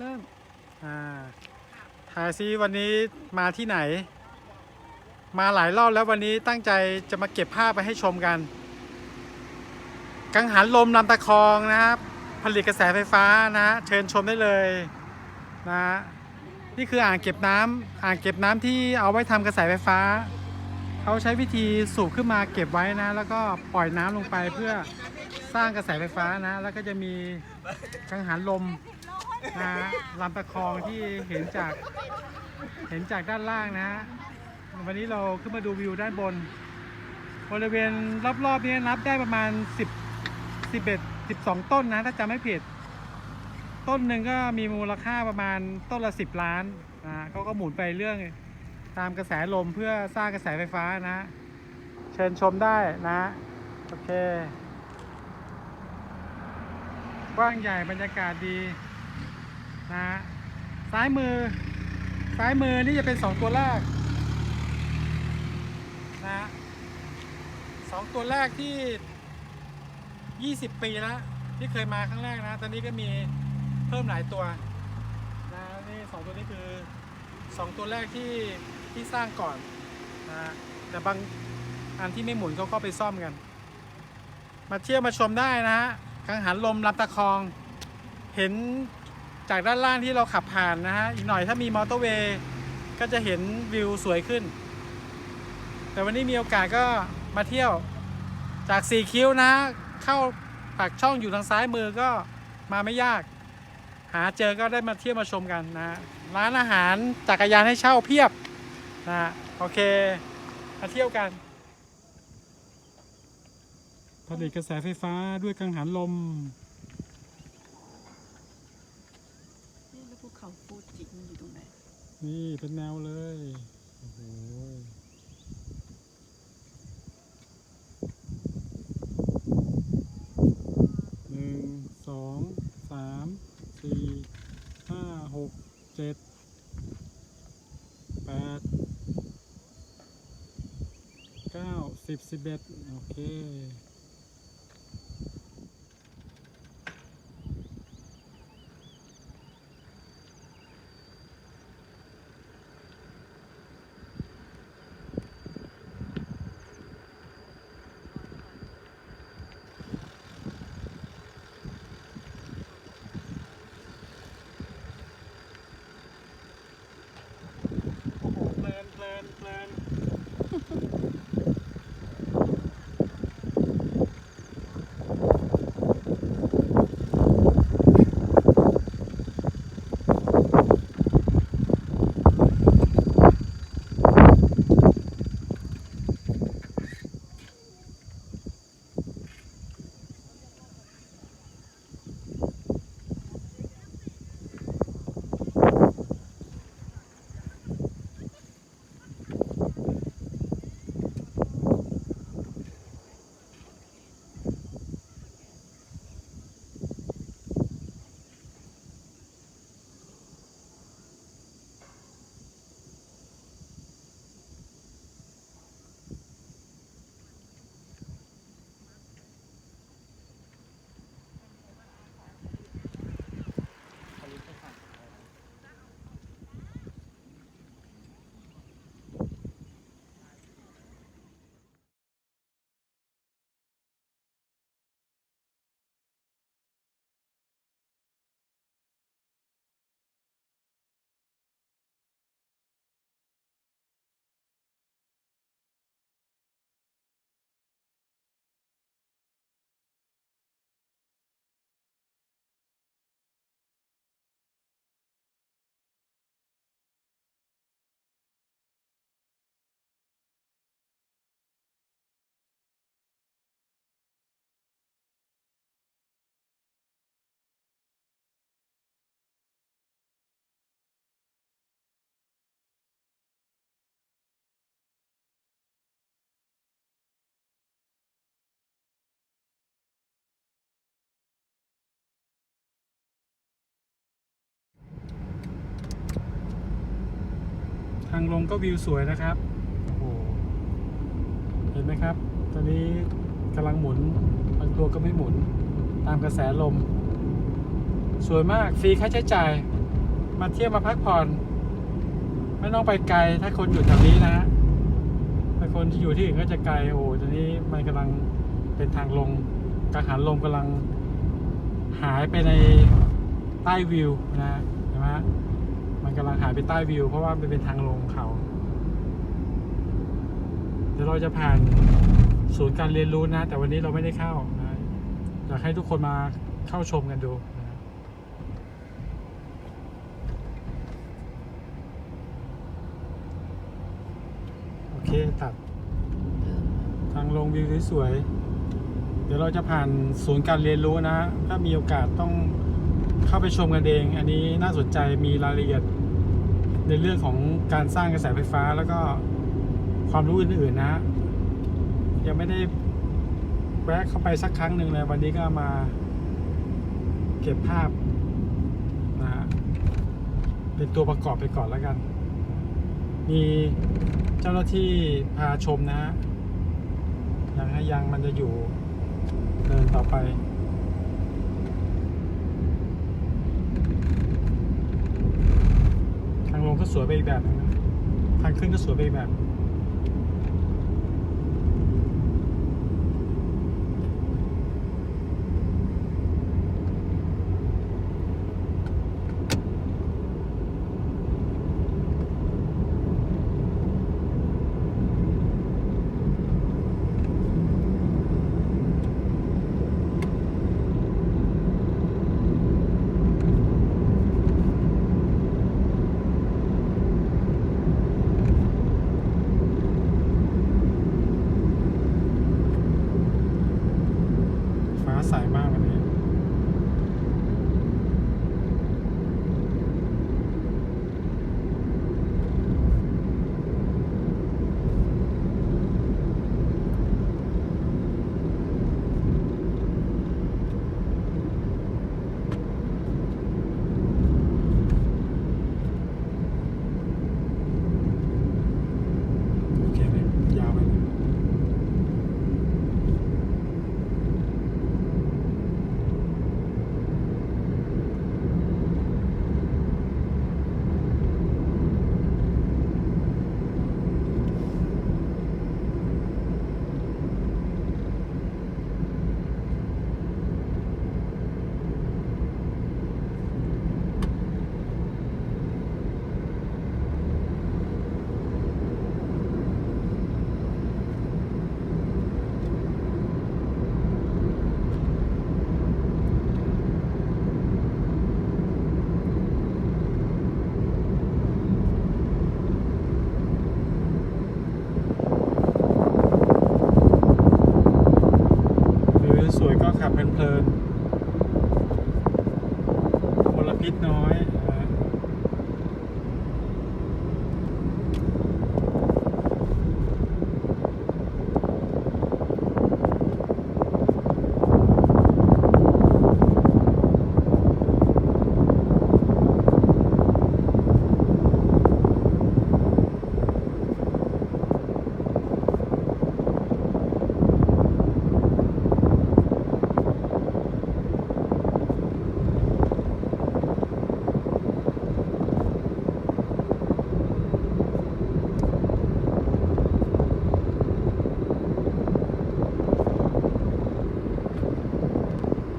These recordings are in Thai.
เริ่ม อ่าถ่ายซิวันนี้มาที่ไหน มาหลายรอบแล้ววันนี้ตั้งใจจะมาเก็บภาพไปให้ชมกัน กังหันลมลำตะคองนะครับ ผลิตกระแสไฟฟ้านะ เชิญชมได้เลยนะนี่คืออ่างเก็บน้ำอ่างเก็บน้ำที่เอาไว้ทำกระแสไฟฟ้า เขาใช้วิธีสูบขึ้นมาเก็บไว้นะ แล้วก็ปล่อยน้ำลงไปเพื่อ สร้างกระแสไฟฟ้านะ แล้วก็จะมีกังหันลมนะฮะลำตะคองที่เห็นจากเห็นจากด้านล่างนะฮะวันนี้เราขึ้นมาดูวิวด้านบน บริเวณรอบๆนี้นับได้ประมาณ 10 11 12 ต้นนะ ถ้าจำไม่ผิด ต้นหนึ่งก็มีมูลค่าประมาณต้นละ 10 ล้านนะเขาก็หมุนไปเรื่องตามกระแสลมเพื่อสร้างกระแสไฟฟ้านะ เชิญชมได้นะ โอเค กว้างใหญ่บรรยากาศดีนะฮะซ้ายมือ ซ้ายมือนี่จะเป็นสองตัวแรกนะสองตัวแรกที่ 20 ปีแล้วที่เคยมาครั้งแรกนะ ตอนนี้ก็มีเพิ่มหลายตัวนะนี่สองตัวนี้คือสองตัวแรกที่ที่สร้างก่อนนะแต่บางอันที่ไม่หมุนเขาก็ไปซ่อมกัน มาเที่ยวมาชมได้นะฮะ กังหันลมลำตะคอง เห็นจากด้านล่างที่เราขับผ่านนะฮะ อีกหน่อยถ้ามีมอเตอร์เวย์ก็จะเห็นวิวสวยขึ้น แต่วันนี้มีโอกาสก็มาเที่ยวจากสี่คิ้วนะ เข้าปากช่องอยู่ทางซ้ายมือก็มาไม่ยาก หาเจอก็ได้มาเที่ยวมาชมกันนะฮะร้านอาหารจักรยานให้เช่าเพียบนะฮะโอเค มาเที่ยวกัน ผลิตกระแสไฟฟ้าด้วยกังหันลม นี่แล้วภูเขาฟูจิมันอยู่ตรงไหน นี่เป็นแนวเลย โอ้โหหนึ่งสองสามสี่ห้าหกเจ็ดแปดเก้าสิบสิบเอ็ดโอเค ลงก็วิวสวยนะครับโอ้โหเห็นไหมครับ ตอนนี้กำลังหมุนบางตัวก็ไม่หมุนตามกระแสลม สวยมากฟรีค่าใช้จ่าย มาเที่ยวมาพักผ่อน ไม่ต้องไปไกลถ้าคนอยู่แถวนี้นะฮะถ้าคนที่อยู่ที่อื่นก็จะไกลโอ้ตอนนี้มันกำลังเป็นทางลงกังหันลมกำลังหายไปในใต้วิวนะเห็นไหม กำลังหายไปใต้วิว เพราะว่ามันเป็นทางลงเขาเดี๋ยวเราจะผ่านศูนย์การเรียนรู้นะ แต่วันนี้เราไม่ได้เข้านะอยากให้ทุกคนมาเข้าชมกันดูโอเคตัด ทางลงวิวสวยๆเดี๋ยวเราจะผ่านศูนย์การเรียนรู้นะ ถ้ามีโอกาสต้องเข้าไปชมกันเอง อันนี้น่าสนใจมีรายละเอียด ในเรื่องของการสร้างกระแสไฟฟ้าแล้วก็ความรู้อื่นๆนะ ยังไม่ได้แวะเข้าไปสักครั้งหนึ่งเลย วันนี้ก็มาเก็บภาพนะฮะเป็นตัวประกอบไปก่อนแล้วกัน มีเจ้าหน้าที่พาชมนะฮะยังให้ยังมันจะอยู่เดินต่อไป ทางลงก็ สวยไปอีกแบบนึงนะทางขึ้นก็สวยไปอีกแบบ ขับเพลินๆมลพิษน้อยนะฮะ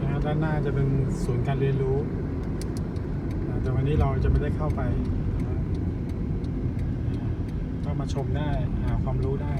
นะฮะด้านหน้าจะเป็น ศูนย์การเรียนรู้ แต่วันนี้เราจะไม่ได้เข้าไป ก็มาชมได้ หาความรู้ได้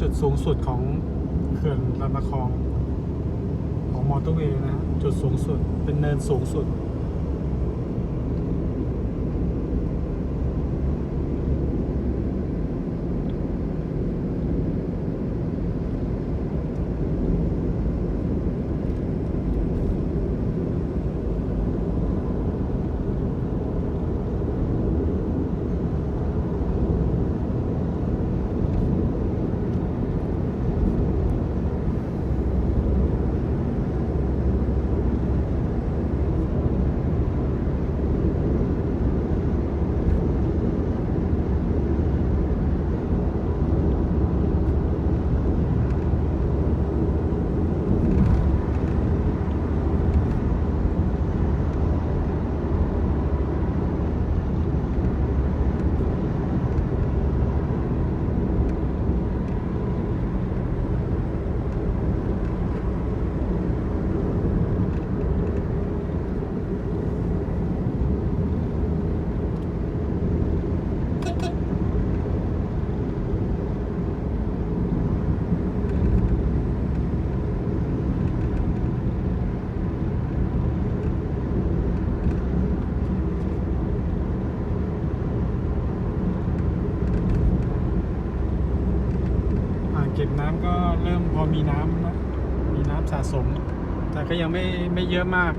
จุดสูงสุดของเขื่อนลำตะคองของมอเตอร์เวย์นะจุดสูงสุดเป็นเนินสูงสุด อ่างเก็บน้ำก็เริ่มพอมีน้ำนะมีน้ำสะสม แต่ก็ยังไม่ไม่เยอะมาก